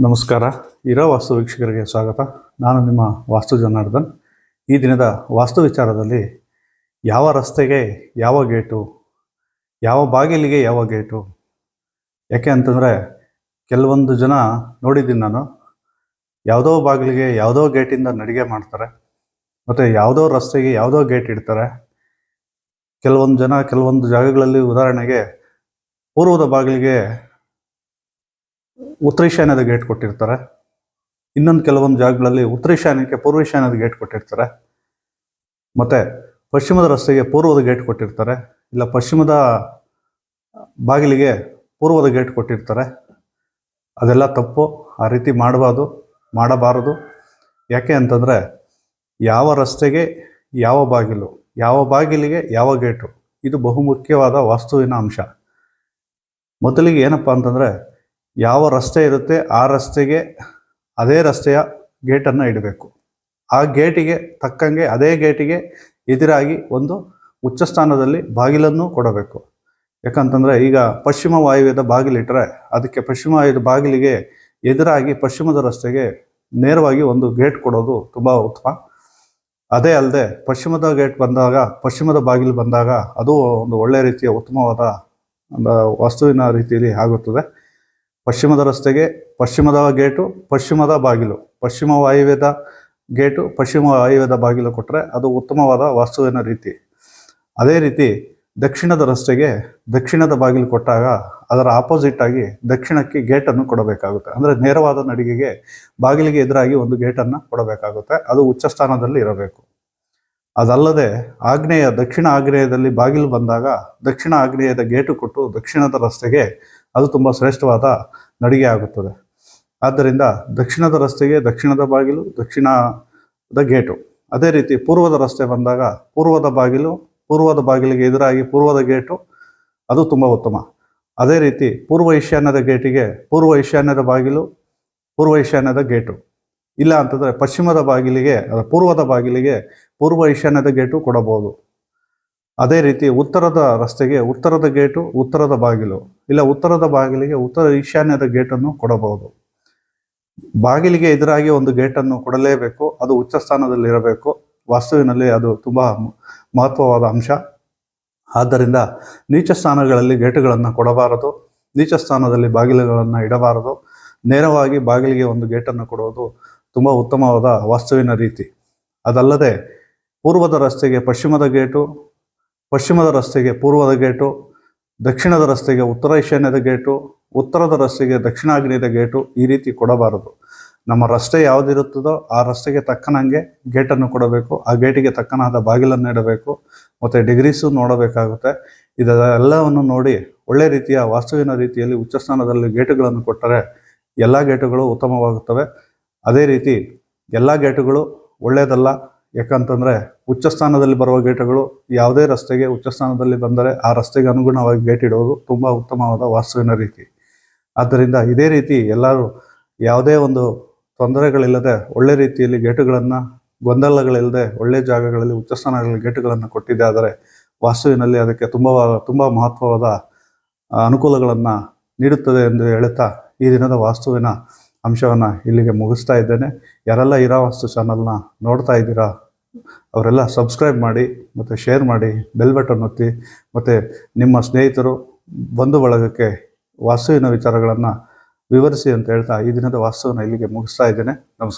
ನಮಸ್ಕಾರ. ಇರೋ ವಾಸ್ತು ವೀಕ್ಷಕರಿಗೆ ಸ್ವಾಗತ. ನಾನು ನಿಮ್ಮ ವಾಸ್ತು ಜನಾರ್ದನ್. ಈ ದಿನದ ವಾಸ್ತು ವಿಚಾರದಲ್ಲಿ ಯಾವ ರಸ್ತೆಗೆ ಯಾವ ಗೇಟು, ಯಾವ ಬಾಗಿಲಿಗೆ ಯಾವ ಗೇಟು, ಯಾಕೆ ಅಂತಂದರೆ ಕೆಲವೊಂದು ಜನ ನೋಡಿದ್ದೀನಿ ನಾನು. ಯಾವುದೋ ಬಾಗಿಲಿಗೆ ಯಾವುದೋ ಗೇಟಿಂದ ನಡಿಗೆ ಮಾಡ್ತಾರೆ. ಮತ್ತು ಯಾವುದೋ ರಸ್ತೆಗೆ ಯಾವುದೋ ಗೇಟ್ ಇಡ್ತಾರೆ. ಕೆಲವೊಂದು ಜನ ಕೆಲವೊಂದು ಜಾಗಗಳಲ್ಲಿ ಉದಾಹರಣೆಗೆ ಪೂರ್ವದ ಬಾಗಿಲಿಗೆ ಉತ್ತರ ಈಶಾನ್ಯದ ಗೇಟ್ ಕೊಟ್ಟಿರ್ತಾರೆ. ಇನ್ನೊಂದು ಕೆಲವೊಂದು ಜಾಗಗಳಲ್ಲಿ ಉತ್ತರ ಈಶಾನ್ಯಕ್ಕೆ ಪೂರ್ವ ಈಶಾನ್ಯದ ಗೇಟ್ ಕೊಟ್ಟಿರ್ತಾರೆ. ಮತ್ತೆ ಪಶ್ಚಿಮದ ರಸ್ತೆಗೆ ಪೂರ್ವದ ಗೇಟ್ ಕೊಟ್ಟಿರ್ತಾರೆ. ಇಲ್ಲ, ಪಶ್ಚಿಮದ ಬಾಗಿಲಿಗೆ ಪೂರ್ವದ ಗೇಟ್ ಕೊಟ್ಟಿರ್ತಾರೆ. ಅದೆಲ್ಲ ತಪ್ಪು. ಆ ರೀತಿ ಮಾಡಬಾರ್ದು, ಮಾಡಬಾರದು. ಯಾಕೆ ಅಂತಂದರೆ ಯಾವ ರಸ್ತೆಗೆ ಯಾವ ಬಾಗಿಲು, ಯಾವ ಬಾಗಿಲಿಗೆ ಯಾವ ಗೇಟು ಇದು ಬಹುಮುಖ್ಯವಾದ ವಾಸ್ತುವಿನ ಅಂಶ. ಮೊದಲಿಗೆ ಏನಪ್ಪ ಅಂತಂದರೆ ಯಾವ ರಸ್ತೆ ಇರುತ್ತೆ ಆ ರಸ್ತೆಗೆ ಅದೇ ರಸ್ತೆಯ ಗೇಟನ್ನು ಇಡಬೇಕು. ಆ ಗೇಟಿಗೆ ತಕ್ಕಂಗೆ ಅದೇ ಗೇಟಿಗೆ ಎದುರಾಗಿ ಒಂದು ಉಚ್ಚ ಸ್ಥಾನದಲ್ಲಿ ಬಾಗಿಲನ್ನು ಕೊಡಬೇಕು. ಯಾಕಂತಂದರೆ ಈಗ ಪಶ್ಚಿಮ ವಾಯುವ್ಯದ ಬಾಗಿಲಿಟ್ಟರೆ ಅದಕ್ಕೆ ಪಶ್ಚಿಮ ವಾಯುವ್ಯದ ಬಾಗಿಲಿಗೆ ಎದುರಾಗಿ ಪಶ್ಚಿಮದ ರಸ್ತೆಗೆ ನೇರವಾಗಿ ಒಂದು ಗೇಟ್ ಕೊಡೋದು ತುಂಬ ಉತ್ತಮ. ಅದೇ ಅಲ್ಲದೆ ಪಶ್ಚಿಮದ ಗೇಟ್ ಬಂದಾಗ, ಪಶ್ಚಿಮದ ಬಾಗಿಲು ಬಂದಾಗ ಅದು ಒಂದು ಒಳ್ಳೆಯ ರೀತಿಯ ಉತ್ತಮವಾದ ವಸ್ತುವಿನ ರೀತಿಯಲ್ಲಿ ಆಗುತ್ತದೆ. ಪಶ್ಚಿಮದ ರಸ್ತೆಗೆ ಪಶ್ಚಿಮದ ಗೇಟು, ಪಶ್ಚಿಮದ ಬಾಗಿಲು. ಪಶ್ಚಿಮ ವಾಯುವ್ಯದ ಗೇಟು, ಪಶ್ಚಿಮ ವಾಯುವ್ಯದ ಬಾಗಿಲು ಕೊಟ್ಟರೆ ಅದು ಉತ್ತಮವಾದ ವಾಸ್ತುವಿನ ರೀತಿ. ಅದೇ ರೀತಿ ದಕ್ಷಿಣದ ರಸ್ತೆಗೆ ದಕ್ಷಿಣದ ಬಾಗಿಲು ಕೊಟ್ಟಾಗ ಅದರ ಆಪೋಸಿಟ್ ಆಗಿ ದಕ್ಷಿಣಕ್ಕೆ ಗೇಟನ್ನು ಕೊಡಬೇಕಾಗುತ್ತೆ. ಅಂದರೆ ನೇರವಾದ ನಡಿಗೆಗೆ ಬಾಗಿಲಿಗೆ ಎದುರಾಗಿ ಒಂದು ಗೇಟನ್ನು ಕೊಡಬೇಕಾಗುತ್ತೆ. ಅದು ಉಚ್ಚ ಸ್ಥಾನದಲ್ಲಿ ಇರಬೇಕು. ಅದಲ್ಲದೆ ಆಗ್ನೇಯ, ದಕ್ಷಿಣ ಆಗ್ನೇಯದಲ್ಲಿ ಬಾಗಿಲು ಬಂದಾಗ ದಕ್ಷಿಣ ಆಗ್ನೇಯದ ಗೇಟು ಕೊಟ್ಟು ದಕ್ಷಿಣದ ರಸ್ತೆಗೆ ಅದು ತುಂಬ ಶ್ರೇಷ್ಠವಾದ ನಡಿಗೆ ಆಗುತ್ತದೆ. ಆದ್ದರಿಂದ ದಕ್ಷಿಣದ ರಸ್ತೆಗೆ ದಕ್ಷಿಣದ ಬಾಗಿಲು, ದಕ್ಷಿಣದ ಗೇಟು. ಅದೇ ರೀತಿ ಪೂರ್ವದ ರಸ್ತೆ ಬಂದಾಗ ಪೂರ್ವದ ಬಾಗಿಲು, ಪೂರ್ವದ ಬಾಗಿಲಿಗೆ ಎದುರಾಗಿ ಪೂರ್ವದ ಗೇಟು, ಅದು ತುಂಬ ಉತ್ತಮ. ಅದೇ ರೀತಿ ಪೂರ್ವ ಈಶಾನ್ಯದ ಗೇಟಿಗೆ ಪೂರ್ವ ಈಶಾನ್ಯದ ಬಾಗಿಲು, ಪೂರ್ವ ಈಶಾನ್ಯದ ಗೇಟು. ಇಲ್ಲ ಅಂತಂದರೆ ಪಶ್ಚಿಮದ ಬಾಗಿಲಿಗೆ ಪೂರ್ವದ ಬಾಗಿಲಿಗೆ ಪೂರ್ವ ಈಶಾನ್ಯದ ಗೇಟು ಕೊಡಬಹುದು. ಅದೇ ರೀತಿ ಉತ್ತರದ ರಸ್ತೆಗೆ ಉತ್ತರದ ಗೇಟು, ಉತ್ತರದ ಬಾಗಿಲು. ಇಲ್ಲ ಉತ್ತರದ ಬಾಗಿಲಿಗೆ ಉತ್ತರ ಈಶಾನ್ಯದ ಗೇಟನ್ನು ಕೊಡಬಹುದು. ಬಾಗಿಲಿಗೆ ಎದುರಾಗಿ ಒಂದು ಗೇಟನ್ನು ಕೊಡಲೇಬೇಕು, ಅದು ಉಚ್ಚ ಸ್ಥಾನದಲ್ಲಿರಬೇಕು. ವಾಸ್ತುವಿನಲ್ಲಿ ಅದು ತುಂಬ ಮಹತ್ವವಾದ ಅಂಶ. ಆದ್ದರಿಂದ ನೀಚ ಸ್ಥಾನಗಳಲ್ಲಿ ಗೇಟುಗಳನ್ನು ಕೊಡಬಾರದು, ನೀಚ ಸ್ಥಾನದಲ್ಲಿ ಬಾಗಿಲುಗಳನ್ನು ಇಡಬಾರದು. ನೇರವಾಗಿ ಬಾಗಿಲಿಗೆ ಒಂದು ಗೇಟನ್ನು ಕೊಡುವುದು ತುಂಬ ಉತ್ತಮವಾದ ವಾಸ್ತುವಿನ ರೀತಿ. ಅದಲ್ಲದೆ ಪೂರ್ವದ ರಸ್ತೆಗೆ ಪಶ್ಚಿಮದ ಗೇಟು, ಪಶ್ಚಿಮದ ರಸ್ತೆಗೆ ಪೂರ್ವದ ಗೇಟು ದಕ್ಷಿಣದ ರಸ್ತೆಗೆ ಉತ್ತರ ಈಶಾನ್ಯದ ಗೇಟು, ಉತ್ತರದ ರಸ್ತೆಗೆ ದಕ್ಷಿಣಾಗ್ನೇಯದ ಗೇಟು ಈ ರೀತಿ ಕೊಡಬಾರದು. ನಮ್ಮ ರಸ್ತೆ ಯಾವುದಿರುತ್ತದೋ ಆ ರಸ್ತೆಗೆ ತಕ್ಕನಂಗೆ ಗೇಟನ್ನು ಕೊಡಬೇಕು. ಆ ಗೇಟಿಗೆ ತಕ್ಕನಾದ ಬಾಗಿಲನ್ನು ಇಡಬೇಕು. ಮತ್ತು ಡಿಗ್ರೀಸು ನೋಡಬೇಕಾಗುತ್ತೆ. ಇದೆಲ್ಲವನ್ನು ನೋಡಿ ಒಳ್ಳೆ ರೀತಿಯ ವಾಸ್ತುವಿನ ರೀತಿಯಲ್ಲಿ ಉಚ್ಚಸ್ಥಾನದಲ್ಲಿ ಗೇಟುಗಳನ್ನು ಕೊಟ್ಟರೆ ಎಲ್ಲ ಗೇಟುಗಳು ಉತ್ತಮವಾಗುತ್ತವೆ. ಅದೇ ರೀತಿ ಎಲ್ಲ ಗೇಟುಗಳು ಒಳ್ಳೆಯದಲ್ಲ ಯಾಕಂತಂದರೆ ಉಚ್ಚ ಸ್ಥಾನದಲ್ಲಿ ಬರುವ ಗೇಟುಗಳು ಯಾವುದೇ ರಸ್ತೆಗೆ ಉಚ್ಚ ಸ್ಥಾನದಲ್ಲಿ ಬಂದರೆ ಆ ರಸ್ತೆಗೆ ಅನುಗುಣವಾಗಿ ಗೇಟ್ ಇಡುವುದು ತುಂಬ ಉತ್ತಮವಾದ ವಾಸ್ತುವಿನ ರೀತಿ. ಆದ್ದರಿಂದ ಇದೇ ರೀತಿ ಎಲ್ಲರೂ ಯಾವುದೇ ಒಂದು ತೊಂದರೆಗಳಿಲ್ಲದೆ ಒಳ್ಳೆ ರೀತಿಯಲ್ಲಿ ಗೇಟುಗಳನ್ನು, ಗೊಂದಲಗಳಿಲ್ಲದೆ ಒಳ್ಳೆ ಜಾಗಗಳಲ್ಲಿ ಉಚ್ಚ ಸ್ಥಾನಗಳಲ್ಲಿ ಗೇಟುಗಳನ್ನು ಕೊಟ್ಟಿದೆ ಆದರೆ ವಾಸ್ತುವಿನಲ್ಲಿ ಅದಕ್ಕೆ ತುಂಬ ತುಂಬ ಮಹತ್ವವಾದ ಅನುಕೂಲಗಳನ್ನು ನೀಡುತ್ತದೆ ಎಂದು ಹೇಳುತ್ತಾ ಈ ದಿನದ ವಾಸ್ತುವಿನ ಅಂಶವನ್ನು ಇಲ್ಲಿಗೆ ಮುಗಿಸ್ತಾ ಇದ್ದೇನೆ. ಯಾರೆಲ್ಲ ಇರೋ ವಾಸ್ತು ಚಾನಲ್ನ ನೋಡ್ತಾ ಇದ್ದೀರಾ, ಅವರೆಲ್ಲ ಸಬ್ಸ್ಕ್ರೈಬ್ ಮಾಡಿ, ಮತ್ತು ಶೇರ್ ಮಾಡಿ, ಬೆಲ್ ಬಟನ್ ಒತ್ತಿ, ಮತ್ತು ನಿಮ್ಮ ಸ್ನೇಹಿತರು ಬಂಧು ಬಳಗಕ್ಕೆ ವಾಸ್ತುವಿನ ವಿಚಾರಗಳನ್ನು ವಿವರಿಸಿ ಅಂತ ಹೇಳ್ತಾ ಈ ದಿನದ ವಾಸ್ತುವನ್ನು ಇಲ್ಲಿಗೆ ಮುಗಿಸ್ತಾ ಇದ್ದೇನೆ. ನಮಸ್ಕಾರ.